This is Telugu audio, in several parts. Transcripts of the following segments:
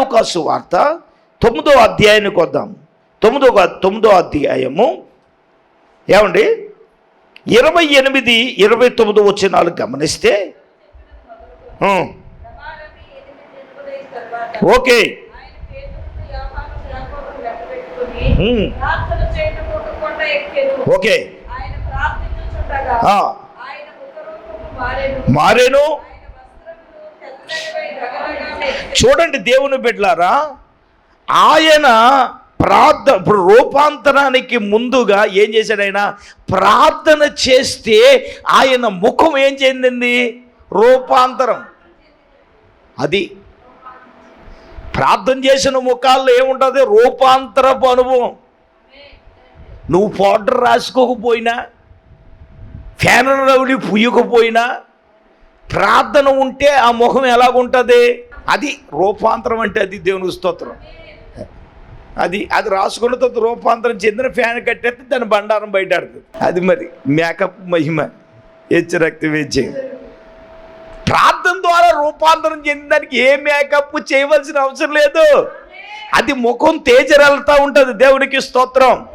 లూకాసు వార్త తొమ్మిదో అధ్యాయానికి వద్దాం. తొమ్మిదో తొమ్మిదో అధ్యాయము. ఏమండి? ఇరవై ఎనిమిది ఇరవై తొమ్మిది వచ్చినాలు గమనిస్తే ఓకే. ఓకే. మారెను. చూడండి దేవుని బిడ్డలారా ఆయన ప్రార్థన ఇప్పుడు రూపాంతరానికి ముందుగా ఏం చేశాడు ఆయన? ప్రార్థన చేస్తే ఆయన ముఖం ఏం చెందింది? రూపాంతరం. అది ప్రార్థన చేసిన ముఖాల్లో ఏముంటుంది? రూపాంతరపు అనుభవం. నువ్వు పౌడర్ రాసుకోకపోయినా ఫ్యాన్ రవిడి పుయ్యకపోయినా ప్రార్థన ఉంటే ఆ ముఖం ఎలాగుంటుంది? అది రూపాంతరం అంటే అది దేవుని స్తోత్రం. అది అది రాసుకున్న తర్వాత రూపాంతరం చెందిన ఫ్యాన్ కట్టేస్తే దాని బండారం బయటాడుతుంది అది మరి మేకప్ మహిమ హెచ్చరక్తి వేచే ప్రార్థన ద్వారా రూపాంతరం చెందడానికి ఏ మేకప్ చేయవలసిన అవసరం లేదు. అది ముఖం తేజరెళ్తా ఉంటుంది దేవునికి స్తోత్రం.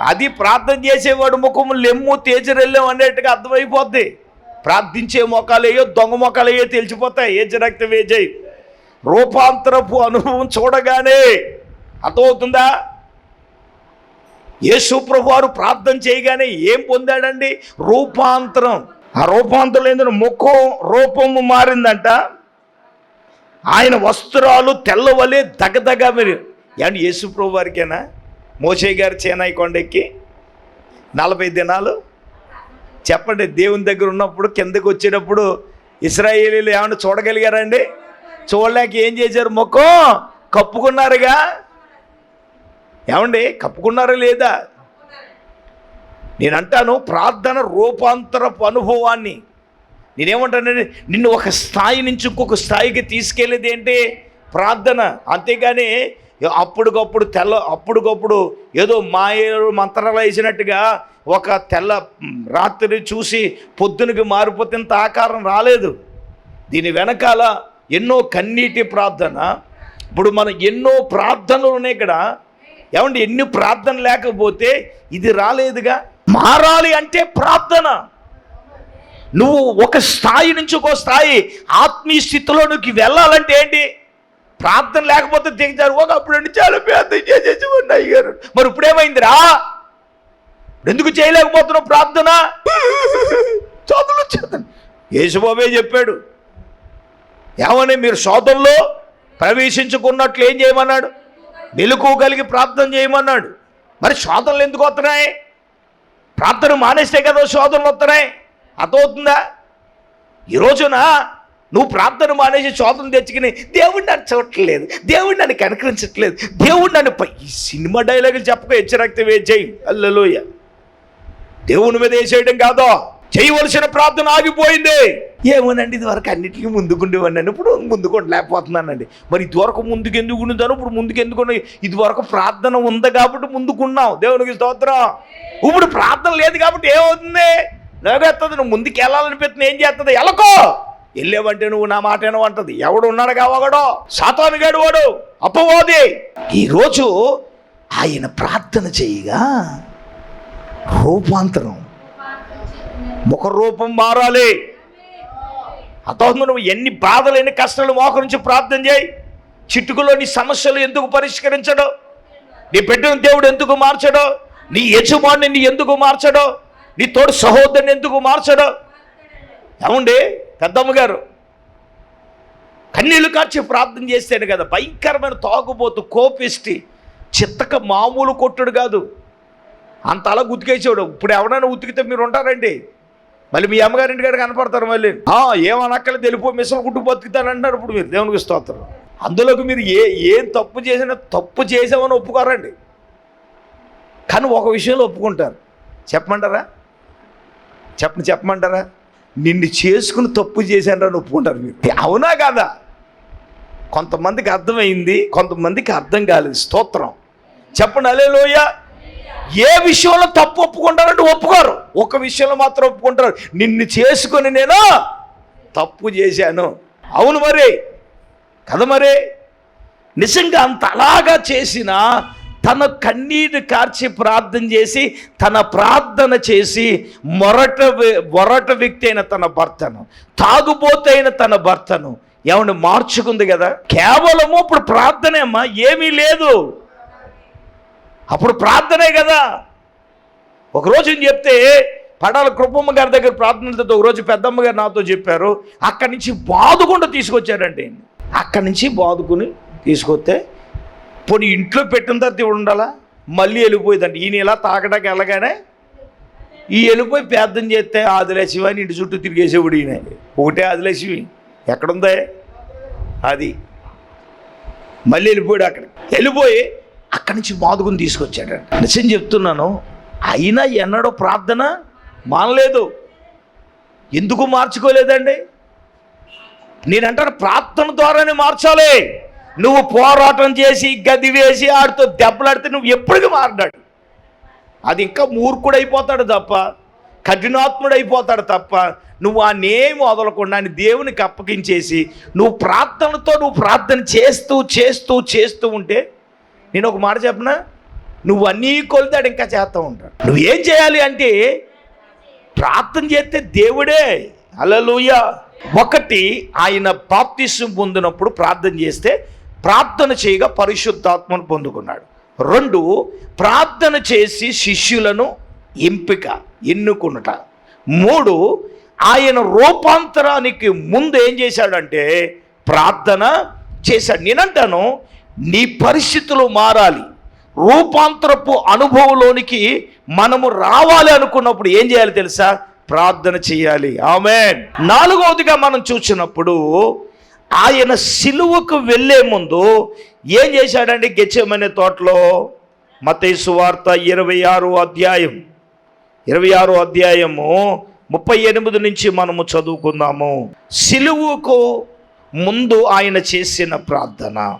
అది ప్రార్థన చేసేవాడు ముఖం లెమ్ము తేజరెళ్ళం అనేట్టుగా అర్థమైపోద్ది. ప్రార్థించే మొక్కలేయో దొంగ మొక్కలేయో తెలిసిపోతాయి ఏ రక్త వేజయ్? రూపాంతరపు అనుభవం చూడగానే అర్థమవుతుందా? యేసు ప్రభు వారు ప్రార్థన చేయగానే ఏం పొందాడండి? రూపాంతరం. ఆ రూపాంతరం ఏంటంటే ముఖం రూపము మారిందంట. ఆయన వస్త్రాలు తెల్లవలే దగదగ మీరు. ఏమంటే యేసు ప్రభు వారికేనా మోసే గారు చేనాయి కొండెక్కి నలభై దినాలు చెప్పండి దేవుని దగ్గర ఉన్నప్పుడు కిందకి వచ్చేటప్పుడు ఇస్రాయేలీలు ఏమైనా చూడగలిగారండి? చూడలేక ఏం చేశారు? ముఖం కప్పుకున్నారుగా? ఏమండి కప్పుకున్నారా లేదా? నేను అంటాను ప్రార్థన రూపాంతరపు అనుభవాన్ని. నేనేమంటానండి నిన్ను ఒక స్థాయి నుంచి ఇంకొక స్థాయికి తీసుకెళ్ళేది ఏంటి? ప్రార్థన. అంతేగాని అప్పటికప్పుడు తెల్ల అప్పటికప్పుడు ఏదో మాయ మంత్రాలు వేసినట్టుగా ఒక తెల్ల రాత్రి చూసి పొద్దునకి మారిపోతే ఇంత ఆకారం రాలేదు. దీని వెనకాల ఎన్నో కన్నీటి ప్రార్థన. ఇప్పుడు మనం ఎన్నో ప్రార్థనలు ఉన్నాయి ఇక్కడ. ఏమండి ఎన్ని ప్రార్థన లేకపోతే ఇది రాలేదుగా? మారాలి అంటే ప్రార్థన. నువ్వు ఒక స్థాయి నుంచి ఒక స్థాయి ఆత్మీయ స్థితిలో నువ్వు వెళ్ళాలంటే ఏంటి? ప్రార్థన లేకపోతే దిగజారు. ఒకప్పుడు అప్పుడు చాలా ప్రార్థన చేసేసి ఉన్నాయి గారు మరి ఇప్పుడేమైందిరా? ఇప్పుడు ఎందుకు చేయలేకపోతున్నావు ప్రార్థన? చదువులు చదువు యేసుబాబే చెప్పాడు ఏమని మీరు శోధంలో ప్రవేశించుకున్నట్లు ఏం చేయమన్నాడు? నిలుకు కలిగి ప్రార్థన చేయమన్నాడు. మరి శోధనలు ఎందుకు వస్తున్నాయి? ప్రార్థన మానేస్తే కదా శోధనలు వస్తున్నాయి. అర్థమవుతుందా? ఈ రోజున నువ్వు ప్రార్థన మానేసి శోధన తెచ్చుకుని దేవుడు నన్ను చూడట్లేదు దేవుడు నన్ను కనకరించట్లేదు దేవుడు నన్ను పై- ఈ సినిమా డైలాగులు చెప్పక హెచ్చరక్త చేయి అల్లలోయ దేవుని మీద వేసేయడం కాదో చేయవలసిన ప్రార్థన ఆగిపోయింది. ఏమోనండి ఇది వరకు అన్నిటికీ ముందుకుండేవాడిని ఇప్పుడు ముందుకుండలేకపోతున్నానండి మరి ఇదివరకు ముందుకు ఎందుకు ఉండదాను ఇప్పుడు ముందుకు ఎందుకు ఇదివరకు ఇది వరకు ప్రార్థన ఉంది కాబట్టి ముందుకున్నావు. దేవునికి స్తోత్రం. ఇప్పుడు ప్రార్థన లేదు కాబట్టి ఏమవుతుంది? నవ్వేస్తుంది నువ్వు ముందుకు వెళ్ళాలనిపిస్తుంది ఏం చేస్తుంది ఎలకో! వెళ్ళేవంటే నువ్వు నా మాట అంటది. ఎవడు ఉన్నాడు కావగడో సాతాను గడు వాడు. అప్పవాది ఈరోజు ఆయన ప్రార్థన చేయగా రూపాంతరం. ముఖ రూపం మారాలి. అతను నువ్వు ఎన్ని బాధలు ఎన్ని కష్టాలు మోకరించి ప్రార్థన చేయి. చిట్టుకులో నీ సమస్యలు ఎందుకు పరిష్కరించడు? నీ బిడ్డను దేవుడు ఎందుకు మార్చడు? నీ యజమాని ఎందుకు మార్చడు? నీ తోడు సహోదరుని ఎందుకు మార్చడు? ఏమండి? పెద్దమ్మ గారు కన్నీళ్ళు కాచి ప్రార్థన చేస్తాడు కదా భయంకరమైన తాగుబోతు కోపిష్టి చిత్తక మామూలు కొట్టుడు కాదు. అంత అలా ఉతికేసాడు ఇప్పుడు ఎవరైనా ఉతికితే మీరు ఉంటారండి. మళ్ళీ మీ అమ్మగారి ఇంటికాడ కనపడతారు మళ్ళీ. ఆ, ఏమనక్కలే తెలిపో మిసలు కుట్టు బతుకుతానంటారు ఇప్పుడు మీరు. దేవునికి స్తోత్రం. అందులోకి మీరు ఏ ఏం తప్పు చేసినా తప్పు చేసామని ఒప్పుకోరండి. కానీ ఒక విషయంలో ఒప్పుకుంటారు. చెప్పమంటారా? చెప్పని చెప్పమంటారా? నిన్ను చేసుకుని తప్పు చేశానరా ఒప్పుకుంటారు మీరు. అవునా కదా? కొంతమందికి అర్థమైంది కొంతమందికి అర్థం కాలేదు. స్తోత్రం. చెప్పండి అలే లోయ ఏ విషయంలో తప్పు ఒప్పుకుంటారంటే ఒప్పుకోరు. ఒక విషయంలో మాత్రం ఒప్పుకుంటారు. నిన్ను చేసుకొని నేను తప్పు చేశాను. అవును మరి. కదా మరి. నిజంగా అంత అలాగా చేసినా తన కన్నీరు కార్చి ప్రార్థన చేసి తన ప్రార్థన చేసి మొరట మొరట వ్యక్తి అయిన తన భర్తను తాగుబోతైన తన భర్తను. ఏమన్నా మార్చుకుంది కదా? కేవలము ఇప్పుడు ప్రార్థనే అమ్మా ఏమీ లేదు. అప్పుడు ప్రార్థనే కదా. ఒకరోజు చెప్తే పడాల కృపమ్మ గారి దగ్గర ప్రార్థనలతో ఒకరోజు పెద్దమ్మ గారు నాతో చెప్పారు అక్కడి నుంచి బాదుకుండా తీసుకొచ్చారండి. అక్కడి నుంచి బాదుకుని తీసుకొస్తే పోనీ ఇంట్లో పెట్టిన తర్వాత ఇవి ఉండాలా? మళ్ళీ వెళ్ళిపోయిందండి. ఈయన ఇలా తాగడానికి వెళ్ళగానే ఈ వెళ్ళిపోయి పేదం చేస్తే ఆదిలేశివి అని ఇంటి చుట్టూ తిరిగేసేవాడు ఈయన. ఒకటే ఆదిలేశివి. ఎక్కడుందే? అది. మళ్ళీ వెళ్ళిపోయాడు అక్కడ వెళ్ళిపోయి అక్కడి నుంచి మాదుగుని తీసుకొచ్చాడు నిజం చెప్తున్నాను అయినా ఎన్నడో ప్రార్థన మానలేదు. ఎందుకు మార్చుకోలేదండి? నేనంటాను ప్రార్థన ద్వారానే మార్చాలి. నువ్వు పోరాటం చేసి గది వేసి ఆడితో దెబ్బలాడితే నువ్వు ఎప్పటికీ మారినాడు అది ఇంకా మూర్ఖుడు అయిపోతాడు తప్ప కఠినాత్ముడు అయిపోతాడు తప్ప నువ్వు ఆ నేమ్ వదలకుండా ఆయన దేవునికి అప్పగించేసి నువ్వు ప్రార్థనతో నువ్వు ప్రార్థన చేస్తూ చేస్తూ చేస్తూ ఉంటే నేను ఒక మాట చెప్పనా? నువ్వు అన్నీ కొలితాడు ఇంకా చేస్తూ ఉంటాడు. నువ్వు ఏం చేయాలి అంటే ప్రార్థన చేస్తే దేవుడే. అలలుయ ఒకటి ఆయన బాప్తిసం పొందినప్పుడు ప్రార్థన చేస్తే ప్రార్థన చేయగా పరిశుద్ధాత్మను పొందుకున్నాడు. రెండు ప్రార్థన చేసి శిష్యులను ఎంపిక ఎన్నుకున్నట మూడు ఆయన రూపాంతరానికి ముందు ఏం చేశాడంటే ప్రార్థన చేశాడు. నేనంటాను నీ పరిస్థితులు మారాలి. రూపాంతరపు అనుభవంలోనికి మనము రావాలి అనుకున్నప్పుడు ఏం చేయాలి తెలుసా? ప్రార్థన చేయాలి. ఆమె నాలుగవదిగా మనం చూసినప్పుడు ఆయన సిలువకు వెళ్ళే ముందు ఏం చేశాడండి గెచ్చమనే తోటలో? మతేసు వార్త ఇరవై ఆరు అధ్యాయం. ఇరవై ఆరు అధ్యాయము ముప్పై ఎనిమిది నుంచి మనము చదువుకుందాము. సిలువుకు ముందు ఆయన చేసిన ప్రార్థన.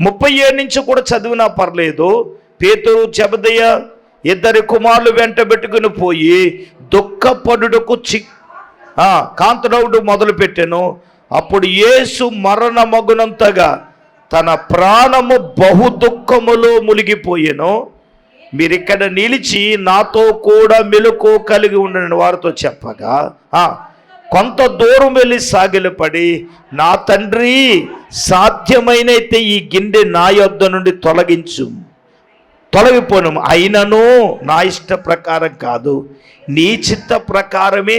ముప్పై ఏడు నుంచి కూడా చదివినా పర్లేదు. పేతురు చెబదయ్య ఇద్దరి కుమారులు వెంట పెట్టుకుని పోయి దుఃఖపడుటకు చి ఆ, మొదలుపెట్టాను. మొదలు పెట్టాను అప్పుడు యేసు మరణమగునంతగా తన ప్రాణము బహు దుఃఖములో మునిగిపోయాను. మీరు ఇక్కడ నిలిచి నాతో కూడా మెలకు కలిగి ఉండని వారితో చెప్పగా కొంత దూరం వెళ్ళి సాగిలపడి నా తండ్రి సాధ్యమైనైతే ఈ గిన్నె నా యొద్ద నుండి తొలగించు. తొలగిపోను. అయినను నా ఇష్ట ప్రకారం కాదు. నీ చిత్త ప్రకారమే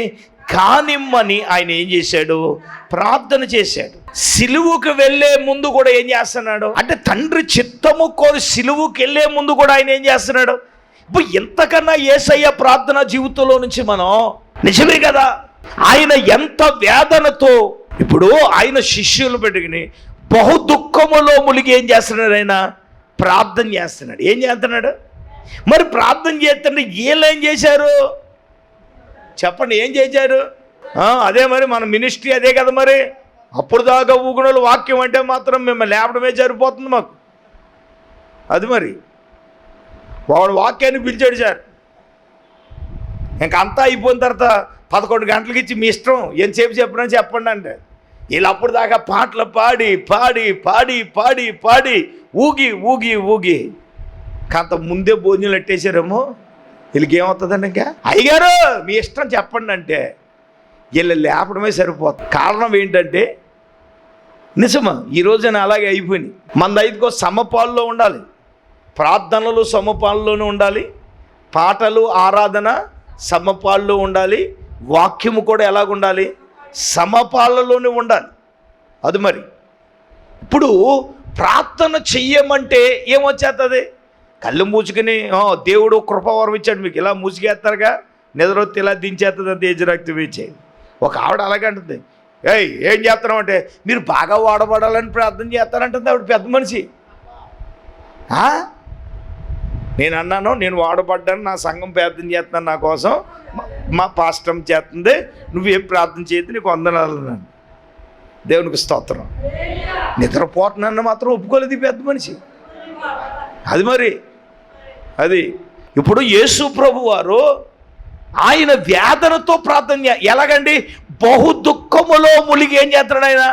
కానిమ్మని ఆయన ఏం చేశాడు? ప్రార్థన చేశాడు. సిలువుకు వెళ్ళే ముందు కూడా ఏం చేస్తున్నాడు? అంటే తండ్రి చిత్తము కోరి సిలువుకి వెళ్ళే ముందు కూడా ఆయన ఏం చేస్తున్నాడు? ఇప్పుడు ఎంతకన్నా ఏసయ్య ప్రార్థన జీవితంలో నుంచి మనం నిజమే కదా? ఆయన ఎంత వేదనతో ఇప్పుడు ఆయన శిష్యులు పెట్టుకుని బహు దుఃఖములో ములిగి ఏం చేస్తున్నాడు ఆయన? ప్రార్థన చేస్తున్నాడు. ఏం చేస్తున్నాడు? మరి ప్రార్థన చేస్తుంటే వీళ్ళు ఏం చేశారు? చెప్పండి ఏం చేశారు? అదే మరి మన మినిస్ట్రీ అదే కదా మరి. అప్పుడు దాకా ఊగుణలు వాక్యం అంటే మాత్రం మిమ్మల్ని లేపడమే సరిపోతుంది మాకు. అది మరి. వాడు వాక్యాన్ని పిలిచాడు సార్. ఇంక అంతా అయిపోయిన తర్వాత పదకొండు గంటలకి ఇచ్చి మీ ఇష్టం ఎంతసేపు చెప్పినా చెప్పండి అంటే. వీళ్ళు అప్పుడు దాకా పాటలు పాడి పాడి పాడి పాడి పాడి ఊగి ఊగి ఊగి. కాంత ముందే భోజనాలు ఎట్టేశారేమో వీళ్ళకి ఏమవుతుందండి ఇంకా? అయ్యగారు మీ ఇష్టం చెప్పండి అంటే వీళ్ళు లేపడమే సరిపోతుంది. కారణం ఏంటంటే నిజమా? ఈ రోజున అలాగే అయిపోయింది మన ఐదుకో సమపాల్లో ఉండాలి. ప్రార్థనలు సమపాల్లోనూ ఉండాలి. పాటలు ఆరాధన సమపాల్లో ఉండాలి. వాక్యము కూడా ఎలాగ ఉండాలి సమపాలలోనే ఉండాలి. అది మరి. ఇప్పుడు ప్రార్థన చెయ్యమంటే ఏమొచ్చేస్తుంది కళ్ళు మూసుకుని దేవుడు కృపవరం ఇచ్చాడు మీకు ఇలా మూసుకేస్తారుగా? నిద్రొత్తి ఇలా దించేస్తుంది అంత ఏజరక్తి ఇచ్చే ఒక ఆవిడ అలాగే అంటుంది ఏయ్ ఏం చేస్తున్నాం అంటే మీరు బాగా వాడబడాలని ప్రార్థన చేస్తారంటుంది ఆవిడ పెద్ద మనిషి. నేను అన్నాను నేను వాడబడ్డాను నా సంఘం ప్రార్థన చేస్తున్నాను నా కోసం మా- పాష్టం చేస్తుంది నువ్వేం ప్రార్థన చేయద్దు నీకు వందనాలు దేవునికి స్తోత్రం. నిద్రపోతున్నాను మాత్రం ఒప్పుకోలేదు పెద్ద మనిషి. అది మరి అది ఇప్పుడు యేసు ప్రభు వారు ఆయన వేదనతో ప్రార్థన ఎలాగండి? బహు దుఃఖములో ములిగి ఏం చేస్తున్నాడు ఆయన?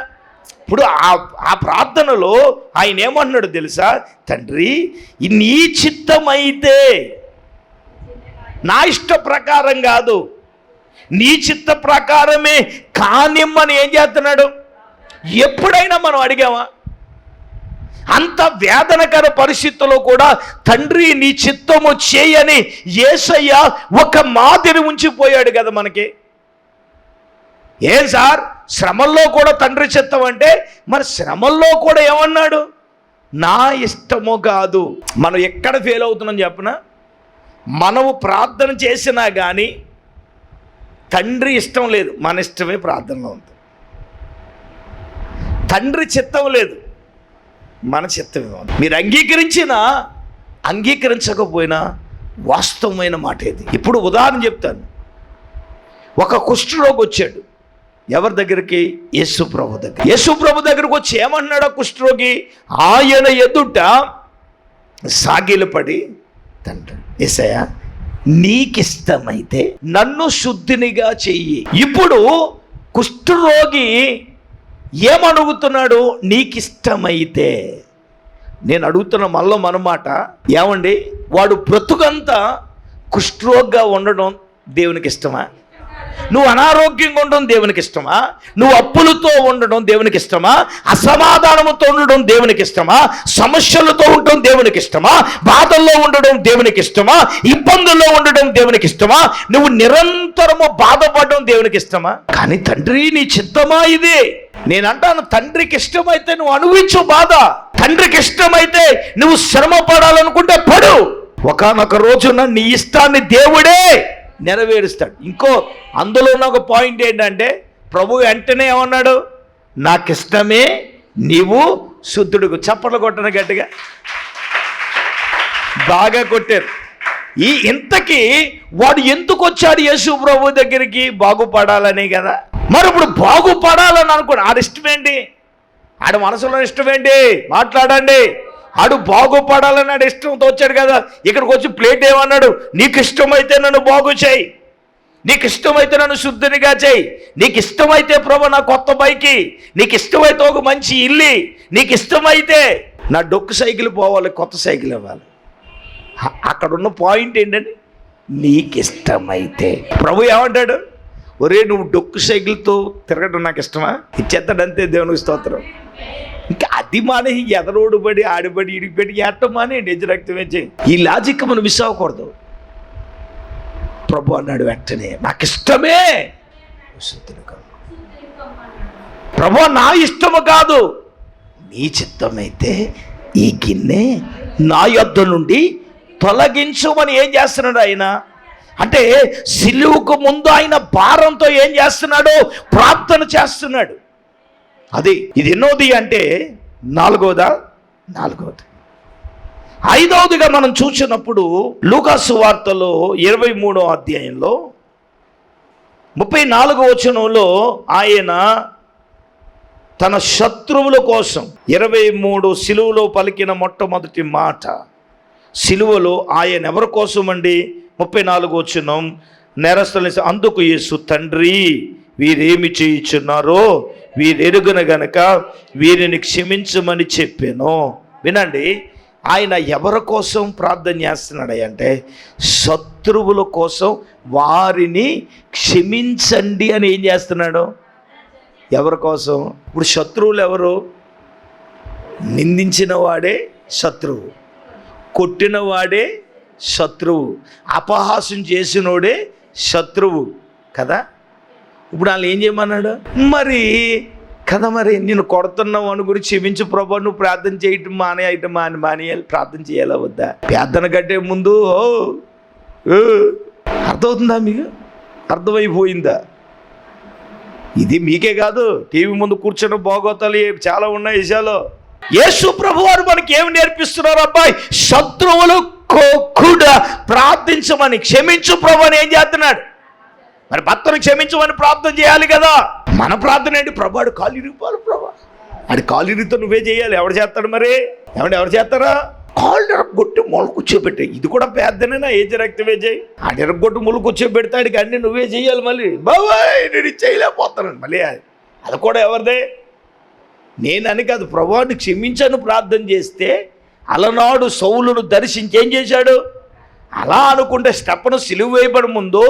ఇప్పుడు ఆ ఆ ప్రార్థనలో ఆయన ఏమంటున్నాడు తెలుసా? తండ్రి నీ చిత్తమైతే నా ఇష్ట ప్రకారం కాదు. నీ చిత్త ప్రకారమే కానిమ్మని ఏం చేస్తున్నాడు? ఎప్పుడైనా మనం అడిగామా? అంత వేదనకర పరిస్థితుల్లో కూడా తండ్రి నీ చిత్తము చేయని ఏసయ్య ఒక మాదిరి ఉంచిపోయాడు కదా మనకి. ఏం సార్? శ్రమల్లో కూడా తండ్రి చిత్తం అంటే మరి శ్రమల్లో కూడా ఏమన్నాడు? నా ఇష్టము కాదు. మనం ఎక్కడ ఫెయిల్ అవుతున్నాం చెప్పనా? మనము ప్రార్థన చేసినా కానీ తండ్రి ఇష్టం లేదు. మన ఇష్టమే ప్రార్థనలో ఉంది. తండ్రి చిత్తం లేదు. మన చిత్తమేమో మీరు అంగీకరించినా అంగీకరించకపోయినా వాస్తవమైన మాట ఇది. ఇప్పుడు ఉదాహరణ చెప్తాను. ఒక కుష్ఠరోగి వచ్చాడు. ఎవరి దగ్గరికి? యేసుప్రభు దగ్గర యేసుప్రభు దగ్గరకు వచ్చి ఏమన్నాడు ఆ కుష్ఠరోగి? ఆయన ఎదుట సాగిలపడి తండ్రి ఏసయ్య నీకిష్టమైతే నన్ను శుద్ధినిగా చెయ్యి. ఇప్పుడు కుష్ఠరోగి ఏమడుగుతున్నాడు? నీకిష్టమైతే. నేను అడుగుతున్న మళ్ళీ మనమాట ఏమండి? వాడు బ్రతుకంతా కుష్ఠరోగ్గా ఉండడం దేవునికి ఇష్టమా నువ్వు అనారోగ్యంగా ఉండడం దేవునికి ఇష్టమా? నువ్వు అప్పులతో ఉండడం దేవునికి ఇష్టమా? అసమాధానముతో ఉండడం దేవునికి ఇష్టమా? సమస్యలతో ఉండడం దేవునికి ఇష్టమా? బాధల్లో ఉండడం దేవునికి ఇష్టమా? ఇబ్బందుల్లో ఉండడం దేవునికి ఇష్టమా? నువ్వు నిరంతరము బాధపడడం దేవునికి ఇష్టమా? కానీ తండ్రి నీ చిత్తమా ఇది? నేనంటాను తండ్రికి ఇష్టమైతే నువ్వు అనుభవించు బాధ. తండ్రికి ఇష్టమైతే నువ్వు శ్రమ పడాలనుకుంటే పడు. ఒకనొక రోజున నీ ఇష్టాన్ని దేవుడే నెరవేరుస్తాడు. ఇంకో అందులో ఉన్న ఒక పాయింట్ ఏంటంటే ప్రభు వెంటనే ఏమన్నాడు? నాకు ఇష్టమే నీవు శుద్ధుడుకు. చప్పట్లు కొట్టను గట్టిగా. బాగా కొట్టారు. ఈ ఇంతకీ వాడు ఎందుకు వచ్చాడు యేసు ప్రభు దగ్గరికి? బాగుపడాలని కదా. మరి ఇప్పుడు బాగుపడాలని అనుకోండి ఆడ ఇష్టమేంటి ఆడ మనసులో ఇష్టమేంటి మాట్లాడండి. ఆడు బాగుపడాలని ఆడు ఇష్టంతో వచ్చాడు కదా. ఇక్కడికి వచ్చి ప్లేట్ ఏమన్నాడు? నీకు ఇష్టమైతే నన్ను బాగు చేయి. నీకు ఇష్టమైతే నన్ను శుద్ధినిగా చేయి. నీకు ఇష్టమైతే ప్రభు నా కొత్త బైకి. నీకు ఇష్టమైతే ఒక మంచి ఇల్లి. నీకు ఇష్టమైతే నా డొక్కు సైకిల్ పోవాలి కొత్త సైకిల్ ఇవ్వాలి. అక్కడున్న అక్కడ ఉన్న పాయింట్ ఏంటంటే నీకు ఇష్టమైతే ప్రభు ఏమంటాడు? ఒరే నువ్వు డొక్కు సైకిల్తో తిరగడం నాకు ఇష్టమా? ఇచ్చేస్తాడంతే దేవునికి స్తోత్రం. అది మానే ఎదరోడు పడి ఆడిపడి ఇడిపడి ఏటం మానే నిజ ఈ లాజిక్ మనం మిస్ అవ్వకూడదు. ప్రభు అన్నాడు వెంటనే నాకు ఇష్టమే కాదు. ప్రభు నా ఇష్టము కాదు. నీ చిత్తమైతే ఈ గిన్నె నా యొద్ద నుండి తొలగించమని ఏం చేస్తున్నాడు ఆయన? అంటే సిలువుకు ముందు ఆయన భారంతో ఏం చేస్తున్నాడు? ప్రార్థన చేస్తున్నాడు. అది ఇది ఎన్నోది అంటే నాలుగోదా? నాలుగోది. ఐదవదిగా మనం చూసినప్పుడు లూకాసు వార్తలో ఇరవై మూడో అధ్యాయంలో ముప్పై నాలుగో వచనంలో ఆయన తన శత్రువుల కోసం ఇరవై మూడు సిలువలో పలికిన మొట్టమొదటి మాట. సిలువలో ఆయన ఎవరి కోసం అండి ముప్పై నాలుగు వచ్చినాం నేరస్తుల అందుకు యేసు తండ్రి వీరేమి చేయుచున్నారో వీరెరుగున గనక వీరిని క్షమించమని చెప్పాను. వినండి ఆయన ఎవరి కోసం ప్రార్థన చేస్తున్నాడు అంటే శత్రువుల కోసం వారిని క్షమించండి అని ఏం చేస్తున్నాడు? ఎవరి కోసం? ఇప్పుడు శత్రువులు ఎవరు? నిందించిన వాడే శత్రువు. కొట్టిన వాడే శత్రువు. అపహాసం చేసినోడే శత్రువు. కదా? ఇప్పుడు వాళ్ళు ఏం చేయమన్నాడు? మరి కదా మరి నేను కొడుతున్నావు అని గురించి క్షమించు ప్రభా నువ్వు ప్రార్థన చేయటం మానేయటం మాని మానేయాలి ప్రార్థన చేయాలా వద్దా? ప్రార్థన కట్టే ముందు ఓ, అర్థమవుతుందా మీకు? అర్థమైపోయిందా? ఇది మీకే కాదు టీవీ ముందు కూర్చున్న బాగోతాలు చాలా ఉన్నాయి విషయాలు. యేసు ప్రభు వారు మనకి ఏమి నేర్పిస్తున్నారు అబ్బాయి? శత్రువులు కూడా ప్రార్థించమని క్షమించు ప్రభు అని ఏం చేస్తున్నాడు? మరి భర్తను క్షమించమని ప్రార్థన చేయాలి కదా. మన ప్రార్థన ఏంటి? ప్రభు ఆడు కాలు ఇరిగిపోవాలి ప్రభా. ఆడి కాలు ఇరిగితే నువ్వే చేయాలి. ఎవరు చేస్తాడు మరి? ఏమంటే ఎవరు చేస్తారా? కాళ్ళు ఎరగొట్టి మొల కూర్చోబెట్టే. ఇది కూడా పెద్దనేనా? ఏజ్ రక్తమే చేయి. ఆడు ఎరగొట్టి మొల కూర్చోబెడితే ఆడికి అన్ని నువ్వే చేయాలి మళ్ళీ. బాబాయ్ నేను చేయలేకపోతానండి చేయలేకపోతాను మళ్ళీ అది. కూడా ఎవరిదే? నేనని కాదు. ప్రభాని క్షమించను ప్రార్థన చేస్తే అలనాడు సౌలును దర్శించి ఏం చేశాడు? అలా అనుకుంటే స్టెప్పను సిలువ వేయబడి ముందు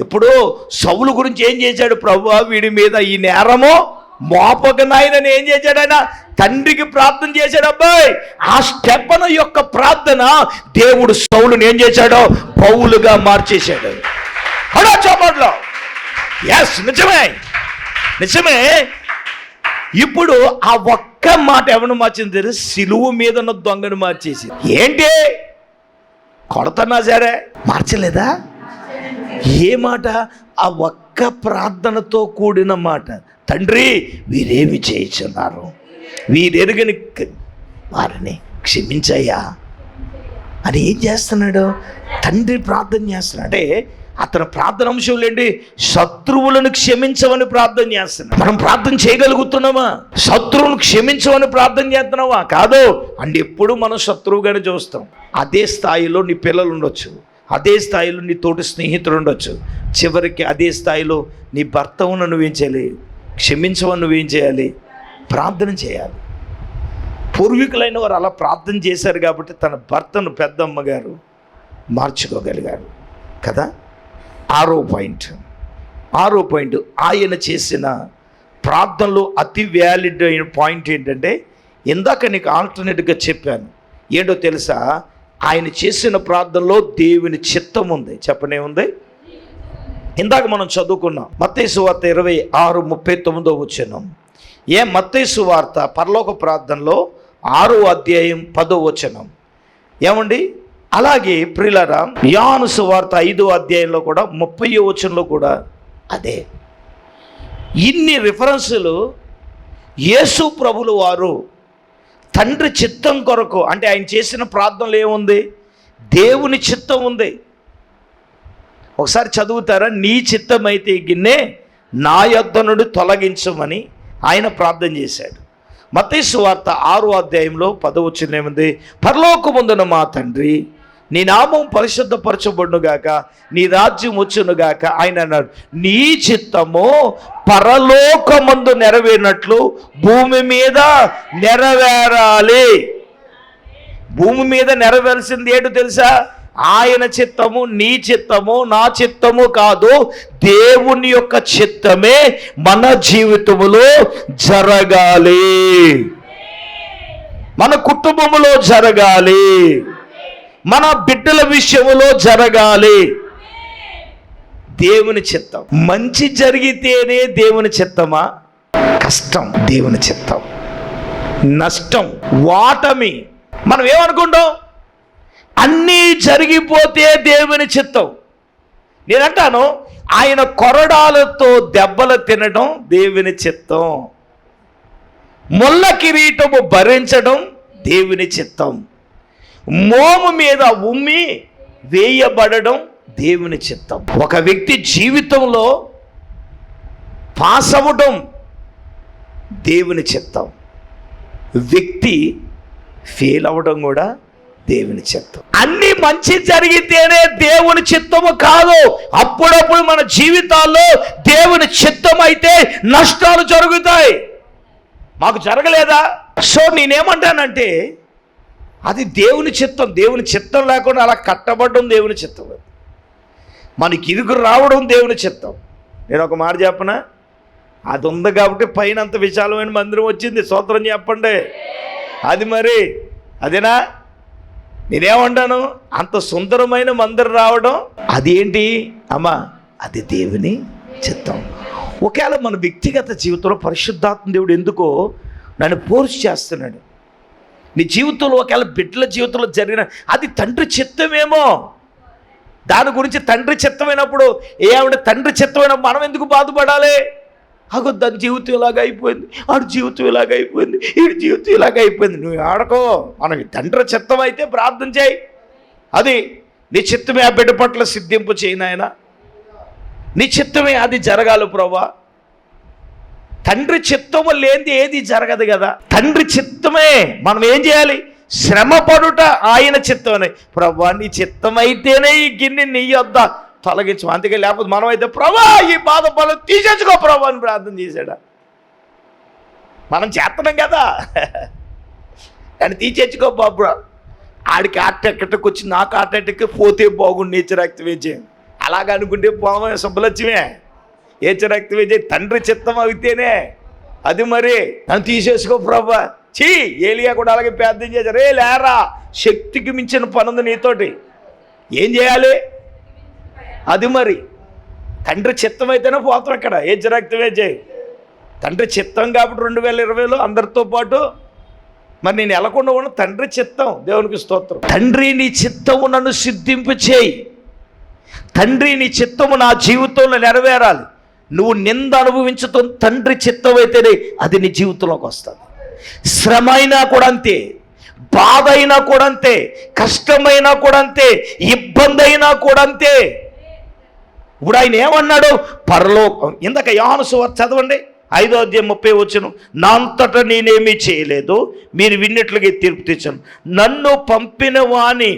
ఇప్పుడు సౌలు గురించి ఏం చేశాడు ప్రభు? వీడి మీద ఈ నేరము మోపక నాయనని ఏం చేశాడు ఆయన? తండ్రికి ప్రార్థన చేశాడు అబ్బాయి. ఆ స్టెప్పన యొక్క ప్రార్థన దేవుడు సౌలుని ఏం చేశాడో పౌలుగా మార్చేశాడు. హలో చోపట్లో. ఎస్ నిజమే. నిజమే. ఇప్పుడు ఆ ఒక్క మాట ఎవరిని మార్చింది తెలుసు? సిలువు మీద ఉన్న దొంగను మార్చేసి ఏంటి? కొడతన్నా సరే. మార్చలేదా? ఏ మాట? ఆ ఒక్క ప్రార్థనతో కూడిన మాట. తండ్రి వీరేమి చేయించున్నారు వీరెరుగని వారిని క్షమించయ్యా. అని ఏం చేస్తున్నాడు? తండ్రి ప్రార్థన చేస్తున్నాడు. అంటే అతను ప్రార్థన అంశం లేండి శత్రువులను క్షమించమని ప్రార్థన చేస్తున్నాడు. మనం ప్రార్థన చేయగలుగుతున్నామా? శత్రువులను క్షమించమని ప్రార్థన చేస్తున్నావా? కాదు. అండ్ ఎప్పుడు మనం శత్రువుగానే చూస్తాం. అదే స్థాయిలో నీ పిల్లలు ఉండొచ్చు. అదే స్థాయిలో నీ తోటి స్నేహితుడు ఉండొచ్చు. చివరికి అదే స్థాయిలో నీ భర్తను నువ్వేం చేయాలి? క్షమించవని నువ్వేం చేయాలి? ప్రార్థన చేయాలి. పూర్వీకులైన వారు అలా ప్రార్థన చేశారు కాబట్టి తన భర్తను పెద్దమ్మ గారు మార్చుకోగలిగారు. కదా? ఆరో పాయింట్. ఆరో పాయింట్. ఆయన చేసిన ప్రార్థనలో అతి వ్యాలిడ్ అయిన పాయింట్ ఏంటంటే ఇందాక నీకు ఆల్టర్నేట్గా చెప్పాను. ఏంటో తెలుసా? ఆయన చేసిన ప్రార్థనలో దేవుని చిత్తం ఉంది. చెప్పనే ఉంది ఇందాక మనం చదువుకున్నాం. మత్తేసు వార్త ఇరవై ఆరు ముప్పై తొమ్మిదో వచ్చిన ఏ మత్తేసు వార్త? పరలోక ప్రార్థనలో ఆరో అధ్యాయం పదో వచనం. ఏమండి? అలాగే ప్రిలరా యాను సువార్త ఐదో అధ్యాయంలో కూడా ముప్పై వచనంలో కూడా అదే. ఇన్ని రిఫరెన్సులు యేసు ప్రభులు వారు తండ్రి చిత్తం కొరకు అంటే ఆయన చేసిన ప్రార్థనలు ఏముంది? దేవుని చిత్తం ఉంది. ఒకసారి చదువుతారా? నీ చిత్తమైతే అయితే గిన్నె నా యొద్ద నుండి తొలగించమని ఆయన ప్రార్థన చేశాడు. మతేసు వార్త ఆరో అధ్యాయంలో పదవచ్చిందేముంది పరలోకముందున మా తండ్రి నీ నామం పరిశుద్ధపరచబడునుగాక నీ రాజ్యం వచ్చునుగాక ఆయన అన్నాడు నీ చిత్తము పరలోకమందు నెరవేరినట్లు భూమి మీద నెరవేరాలి. భూమి మీద నెరవేర్చింది ఏంటో తెలుసా? ఆయన చిత్తము నీ చిత్తము నా చిత్తము కాదు దేవుని యొక్క చిత్తమే మన జీవితములో జరగాలి. మన కుటుంబములో జరగాలి. మన బిడ్డల విషయంలో జరగాలి. దేవుని చిత్తం. మంచి జరిగితేనే దేవుని చిత్తమా? కష్టం దేవుని చిత్తం. నష్టం వాటమి మనం ఏమనుకుంటాం? అన్నీ జరిగిపోతే దేవుని చిత్తం. నేనంటాను ఆయన కొరడాలతో దెబ్బలు తినడం దేవుని చిత్తం. ముళ్ళ కిరీటము భరించడం దేవుని చిత్తం. మోము మీద ఉమ్మి వేయబడడం దేవుని చిత్తం. ఒక వ్యక్తి జీవితంలో పాస్ అవ్వడం దేవుని చిత్తం. వ్యక్తి ఫెయిల్ అవ్వడం కూడా దేవుని చిత్తం. అన్ని మంచి జరిగితేనే దేవుని చిత్తము కాదు. అప్పుడప్పుడు మన జీవితాల్లో దేవుని చిత్తం అయితే నష్టాలు జరుగుతాయి. మాకు జరగలేదా? సో నేనేమంటానంటే అది దేవుని చిత్తం. దేవుని చిత్తం లేకుండా అలా కట్టబడడం దేవుని చిత్తం మనకి ఇరుగు రావడం దేవుని చిత్తం. నేను ఒక మాట చెప్పనా? అది ఉంది కాబట్టి పైన అంత విశాలమైన మందిరం వచ్చింది. సూత్రం చెప్పండి. అది మరి అదేనా? నేనేమంటాను? అంత సుందరమైన మందిరం రావడం అదేంటి? అమ్మా అది దేవుని చిత్తం. ఒకవేళ మన వ్యక్తిగత జీవితంలో పరిశుద్ధాత్మ దేవుడు ఎందుకో నన్ను పోర్స్ చేస్తున్నాడు. నీ జీవితంలో ఒకవేళ బిడ్డల జీవితంలో జరిగిన అది తండ్రి చిత్తమేమో? దాని గురించి తండ్రి చిత్తమైనప్పుడు ఏ ఆవిడ తండ్రి చిత్తమైనప్పుడు మనం ఎందుకు బాధపడాలి? అగో దాని జీవితం ఇలాగ అయిపోయింది. ఆడు జీవితం ఇలాగ అయిపోయింది. ఈడు జీవితం ఇలాగ అయిపోయింది. నువ్వు ఆడకో. మనకి తండ్రి చిత్తం అయితే ప్రార్థన చేయి. అది నీ చిత్తమే ఆ బిడ్డ పట్ల సిద్ధింపు చేయినాయన నీ చిత్తమే అది జరగాలి ప్రభా. తండ్రి చిత్తము లేనిది ఏది జరగదు కదా. తండ్రి చిత్తమే మనం ఏం చేయాలి? శ్రమ పడుట ఆయన చిత్తమే. ప్రభా నీ చిత్తమైతేనే ఈ గిన్నె నీ వద్ద తొలగించు. అందుకే లేకపోతే మనం అయితే ప్రభా ఈ బాధ పనులు తీసేసుకో ప్రభా అని ప్రార్థన చేశాడా. మనం చేస్తున్నాం కదా. అని తీసేచ్చుకో బాబు ఆడికి హార్ట్ అటాక్ వచ్చి నాకు హార్ట్ అటాక్ పోతే బాగుండు నేచర్ యాక్టివేజ్ అలాగ అనుకుంటే పోవే శుభలక్ష్మే ఏచరక్తి యాక్టివేజ్ తండ్రి చిత్తం అవుతేనే. అది మరి నన్ను తీసేసుకో ప్రభా. చీ ఏలియా కూడా అలాగే ప్రార్థన చేశారు. రే లేరా శక్తికి మించిన పనుంది నీతోటి. ఏం చేయాలి? అది మరి తండ్రి చిత్తం అయితేనే పోతాం ఇక్కడ. ఏ జరక్తమే చేయి తండ్రి చిత్తం కాబట్టి రెండు వేల ఇరవైలో అందరితో పాటు మరి నేను ఎలకుండా ఉన్న తండ్రి చిత్తం. దేవునికి స్తోత్రం. తండ్రి నీ చిత్తము నన్ను సిద్ధింపు చేయి తండ్రి నీ చిత్తము నా జీవితంలో నెరవేరాలి. నువ్వు నింద అనుభవించటం తండ్రి చిత్తం అయితేనే అది నీ జీవితంలోకి వస్తుంది. శ్రమ అయినా కూడా అంతే బాధ అయినా కూడా అంతే కష్టమైనా కూడా అంతే ఇబ్బంది అయినా కూడా అంతే. ఇప్పుడు ఆయన ఏమన్నాడు? పరలోకం ఇందాక యోహాను సువార్త చదవండి ఐదో అధ్యాయం ముప్పై వచ్చిన నా అంతటా నేనేమీ చేయలేదు మీరు విన్నట్లుగా తీర్పు తెచ్చాను నన్ను పంపిన వాని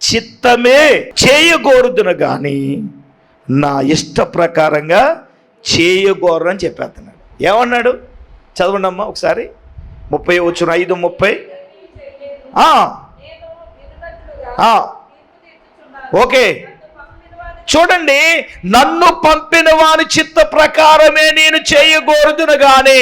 చిత్తమే చేయకూడదును కానీ నా ఇష్ట ప్రకారంగా చేయగోరు అని చెప్పేస్తున్నాడు. ఏమన్నాడు? చదవండి అమ్మా ఒకసారి. ముప్పై వచ్చిన ఐదు ముప్పై. ఓకే. చూడండి నన్ను పంపిన వారి చిత్త ప్రకారమే నేను చేయకూడదును గాని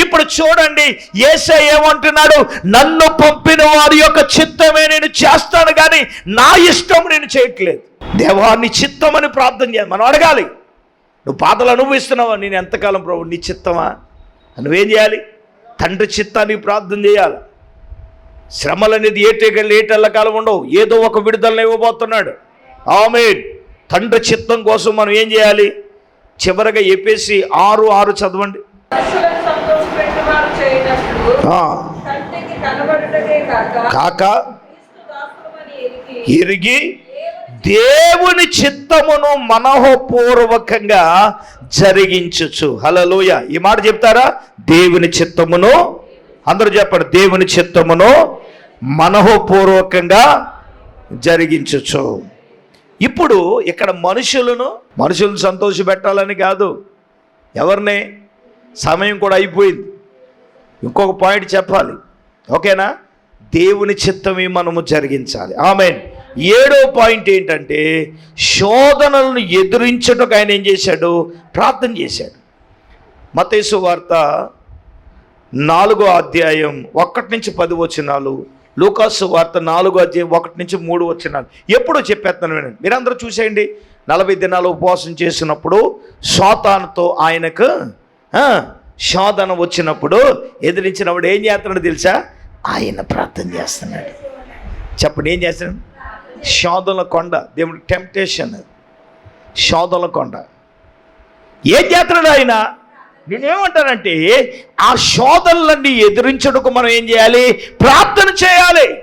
ఇప్పుడు చూడండి ఏసై ఏమంటున్నాడు? నన్ను పంపిన వారి యొక్క చిత్తమే నేను చేస్తాను కానీ నా ఇష్టం నేను చేయట్లేదు. దేవాన్ని చిత్తమని ప్రార్థన చేయాలి మనం అడగాలి. నువ్వు బాధలు అనుభవిస్తున్నావా? నేను ఎంతకాలం ప్రభు నీ చిత్తమా? నువ్వేం చేయాలి? తండ్రి చిత్తానికి ప్రార్థన చేయాలి. శ్రమలు అనేది ఏటెగళ్ళు ఏటెళ్ళ కాలం ఉండవు. ఏదో ఒక విడుదలను ఇవ్వబోతున్నాడు. ఆమె తండ్రి చిత్తం కోసం మనం ఏం చేయాలి? చివరగా చెప్పేసి ఆరు ఆరు చదవండి. కాక ఎరిగి దేవుని చిత్తమును మనోపూర్వకంగా జరిగించచ్చు హలలోయ ఈ మాట చెప్తారా? దేవుని చిత్తమును అందరూ చెప్పండి దేవుని చిత్తమును మనోపూర్వకంగా జరిగించచ్చు ఇప్పుడు ఇక్కడ మనుషులను మనుషులను సంతోషపెట్టాలని కాదు. ఎవరిని? సమయం కూడా అయిపోయింది. ఇంకొక పాయింట్ చెప్పాలి. ఓకేనా? దేవుని చిత్తమే మనము జరిగించాలి. ఆమె ఏడో పాయింట్ ఏంటంటే శోధనలను ఎదురించటకు ఆయన ఏం చేశాడు? ప్రార్థన చేశాడు. మతేసు వార్త నాలుగో అధ్యాయం ఒకటి నుంచి పది వచనాలు లూకాసు వార్త నాలుగో అధ్యాయం ఒకటి నుంచి మూడు వచనాలు. ఎప్పుడో చెప్పేస్తాను వినండి. మీరందరూ చూసేయండి. నలభై దినాలు ఉపవాసం చేసినప్పుడు శోతానుతో ఆయనకు శోధన వచ్చినప్పుడు ఎదిరించినప్పుడు ఏం చేస్తున్నాడు తెలుసా? ఆయన ప్రార్థన చేస్తున్నాడు. చెప్పండి ఏం చేస్తున్నాడు శోధన కొండ దేవుడు టెంప్టేషన్ శోధన కొండ. ఏ చేస్తున్నాడు ఆయన నేనేమంటానంటే ఆ శోధనలన్నీ ఎదిరించడానికి మనం ఏం చేయాలి? ప్రార్థన చేయాలి.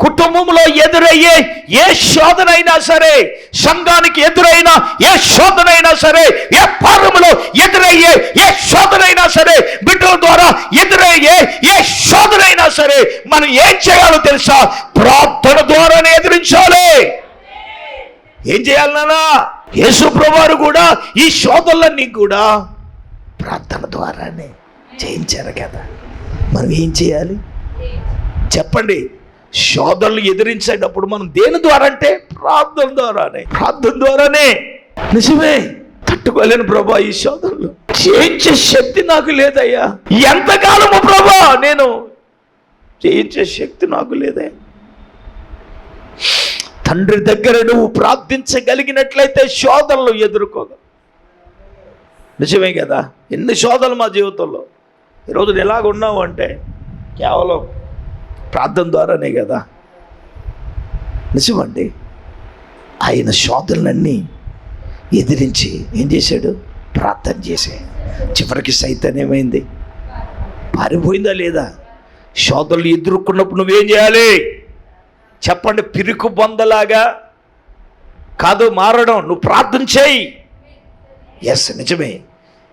కుటుంబంలో ఎదురయ్యే ఏ శోధన అయినా సరే సంఘానికి ఎదురైన ఏ శోధన సరే ఏ పారములో ఎదురయ్యే ఏ శోధనైనా సరే బిడ్డల ద్వారా ఎదురయ్యే ఏ శోధన సరే మనం ఏం చేయాలో తెలుసా? ప్రార్థన ద్వారానే ఎదిరించాలి. ఏం చేయాలి నానా? యేసు ప్రభువారు కూడా ఈ శోధనలన్నీ కూడా ప్రార్థన ద్వారానే చేయించారు కదా. మనం ఏం చేయాలి? చెప్పండి. శోధనలు ఎదిరించేటప్పుడు మనం దేని ద్వారా అంటే ప్రార్థన ద్వారానే ప్రార్థన ద్వారానే. నిజమే తట్టుకోలేను ప్రభా ఈ శోధనలు. చేయించే శక్తి నాకు లేదయ్యా. ఎంతకాలము ప్రభా నేను చేయించే శక్తి నాకు లేదే. తండ్రి దగ్గర నువ్వు ప్రార్థించగలిగినట్లయితే శోధనలు ఎదుర్కోగలవు. నిజమే కదా ఎన్ని శోధనలు మా జీవితంలో. ఈరోజు ఎలాగ ఉన్నావు అంటే కేవలం ప్రార్థన ద్వారానే కదా. నిజమండి. ఆయన శోధనలన్నీ ఎదిరించి ఏం చేశాడు? ప్రార్థన చేసే చివరికి సైతం ఏమైంది? పారిపోయిందా లేదా? శోధనలు ఎదుర్కొన్నప్పుడు నువ్వేం చేయాలి? చెప్పండి పిరుకు బొందలాగా కాదు మారడం. నువ్వు ప్రార్థన చేయి. ఎస్ నిజమే.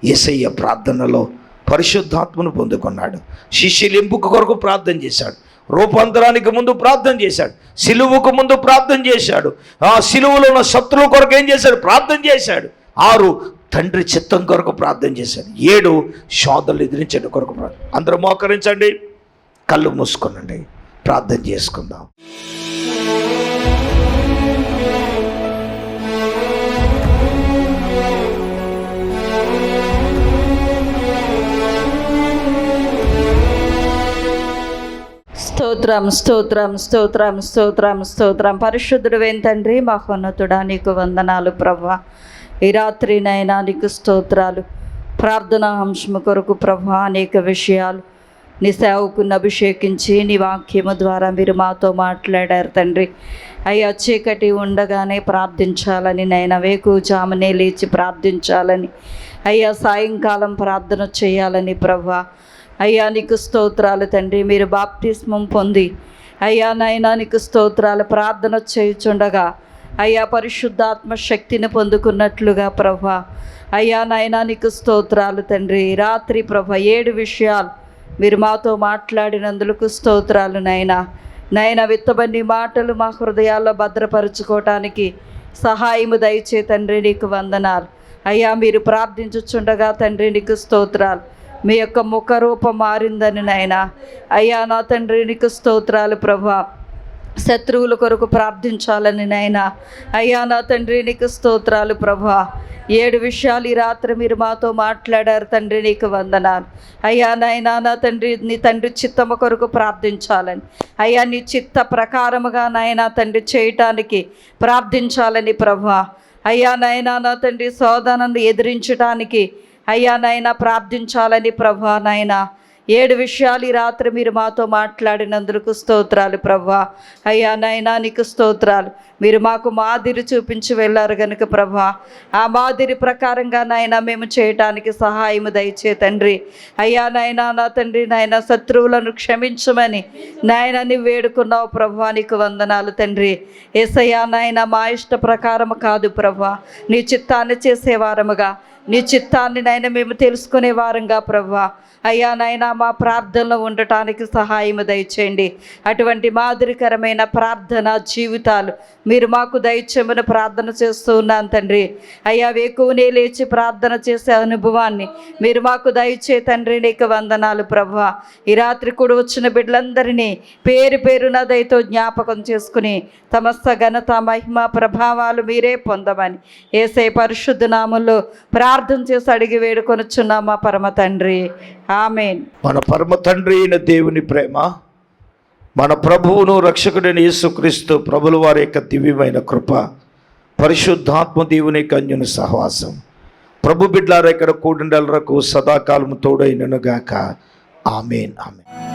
ఏసయ్య ప్రార్థనలో పరిశుద్ధాత్మను పొందుకున్నాడు. శిష్యులు ఎంపిక కొరకు ప్రార్థన చేశాడు. రూపాంతరానికి ముందు ప్రార్థన చేశాడు. సిలువుకు ముందు ప్రార్థన చేశాడు. ఆ సిలువులో ఉన్న శత్రువు కొరకు ఏం చేశాడు? ప్రార్థన చేశాడు. ఆరు తండ్రి చిత్తం కొరకు ప్రార్థన చేశాడు. ఏడు శోధనలు ఎదిరించండి కొరకు ప్రార్థన అందరూ మోకరించండి. కళ్ళు మూసుకునండి. ప్రార్థన చేసుకుందాం. స్తోత్రం స్తోత్రం స్తోత్రం స్తోత్రం స్తోత్రం. పరిశుద్ధుడు తండ్రి? మహోన్నతుడా నీకు వందనాలు ప్రభా ఈ రాత్రినైనా నీకు స్తోత్రాలు ప్రార్థనా అంశము కొరకు ప్రభా అనేక విషయాలు నీ సేవకుని అభిషేకించి నీ వాక్యము ద్వారా మీరు మాతో మాట్లాడారు తండ్రి. అయ్యా చీకటి ఉండగానే ప్రార్థించాలని నైనా వేకుజామునే లేచి ప్రార్థించాలని. అయ్యా సాయంకాలం ప్రార్థన చేయాలని ప్రభా అయ్యా నీకు స్తోత్రాలు తండ్రి. మీరు బాప్తిస్మం పొంది అయ్యా నాయనా నీకు స్తోత్రాలు ప్రార్థన చేయుచుండగా అయ్యా పరిశుద్ధాత్మ శక్తిని పొందుకున్నట్లుగా ప్రభ అయ్యా నాయనా నీకు స్తోత్రాలు తండ్రి. రాత్రి ప్రభ ఏడు విషయాలు మీరు మాతో మాట్లాడినందుకు స్తోత్రాలు నాయనా. నాయన విత్తబన్ని మాటలు మా హృదయాల్లో భద్రపరుచుకోవటానికి సహాయము దయచే తండ్రి నీకు వందనాలు. అయ్యా మీరు ప్రార్థించుచుండగా తండ్రి నీకు స్తోత్రాలు. మీ యొక్క ముఖ రూపం మారిందని నాయన. అయ్యా నా తండ్రి నీకు స్తోత్రాలు ప్రభా. శత్రువుల కొరకు ప్రార్థించాలని నాయన. అయ్యా నా తండ్రి నీకు స్తోత్రాలు ప్రభా. ఏడు విషయాలు ఈ రాత్రి మీరు మాతో మాట్లాడారు తండ్రి నీకు వందనాలు. అయ్యా నాయనా నా తండ్రి నీ తండ్రి చిత్తము కొరకు ప్రార్థించాలని. అయ్యా నీ చిత్త ప్రకారముగా నాయనా తండ్రి చేయటానికి ప్రార్థించాలని ప్రభా. అయ్యా నాయనా నా తండ్రి శోధనను ఎదిరించడానికి అయ్యా నాయన ప్రార్థించాలని ప్రభా నాయనా. ఏడు విషయాలు ఈ రాత్రి మీరు మాతో మాట్లాడినందుకు స్తోత్రాలు ప్రభా. అయ్యా నైనా నీకు స్తోత్రాలు. మీరు మాకు మాదిరి చూపించి వెళ్ళారు గనుక ప్రభా. ఆ మాదిరి ప్రకారంగా నాయనా మేము చేయటానికి సహాయము దయచే తండ్రి. అయ్యా నాయనా నా తండ్రి నాయన శత్రువులను క్షమించమని నాయన నీ వేడుకున్నావు ప్రభా నీకు వందనాలు తండ్రి. ఏసయ్యా నాయన మా ఇష్ట ప్రకారము కాదు ప్రభా. నీ చిత్తాన్ని చేసేవారముగా. నీ చిత్తాన్ని నాయన మేము తెలుసుకునే వారంగా ప్రభా. అయ్యా నాయన మా ప్రార్థనలో ఉండటానికి సహాయం దయచేయండి. అటువంటి మాదిరికరమైన ప్రార్థన జీవితాలు మీరు మాకు దయచేయమని ప్రార్థన చేస్తూ ఉన్నాను తండ్రి. అయ్యా వేకువనే లేచి ప్రార్థన చేసే అనుభవాన్ని మీరు మాకు దయచే తండ్రి నీకు వందనాలు ప్రభా ఈ రాత్రి కూడా వచ్చిన బిడ్డలందరినీ పేరు పేరున దయతో జ్ఞాపకం చేసుకుని సమస్త ఘనత మహిమ ప్రభావాలు మీరే పొందమని ఏసే పరిశుద్ధ నామంలో ప్రార్థన చేసి అడిగి వేడుకొనుచున్నాం మా పరమ తండ్రి. ఆమెన్. మన పరమ తండ్రి అయిన దేవుని ప్రేమ మన ప్రభువును రక్షకుడైన యేసుక్రీస్తు ప్రభుల వారి యొక్క దివ్యమైన కృప పరిశుద్ధాత్మ దేవుని కన్యుని సహవాసం. ప్రభు బిడ్లార ఇక్కడ కూడిండలరకు సదాకాలము తోడైననుగాక. Amen amen.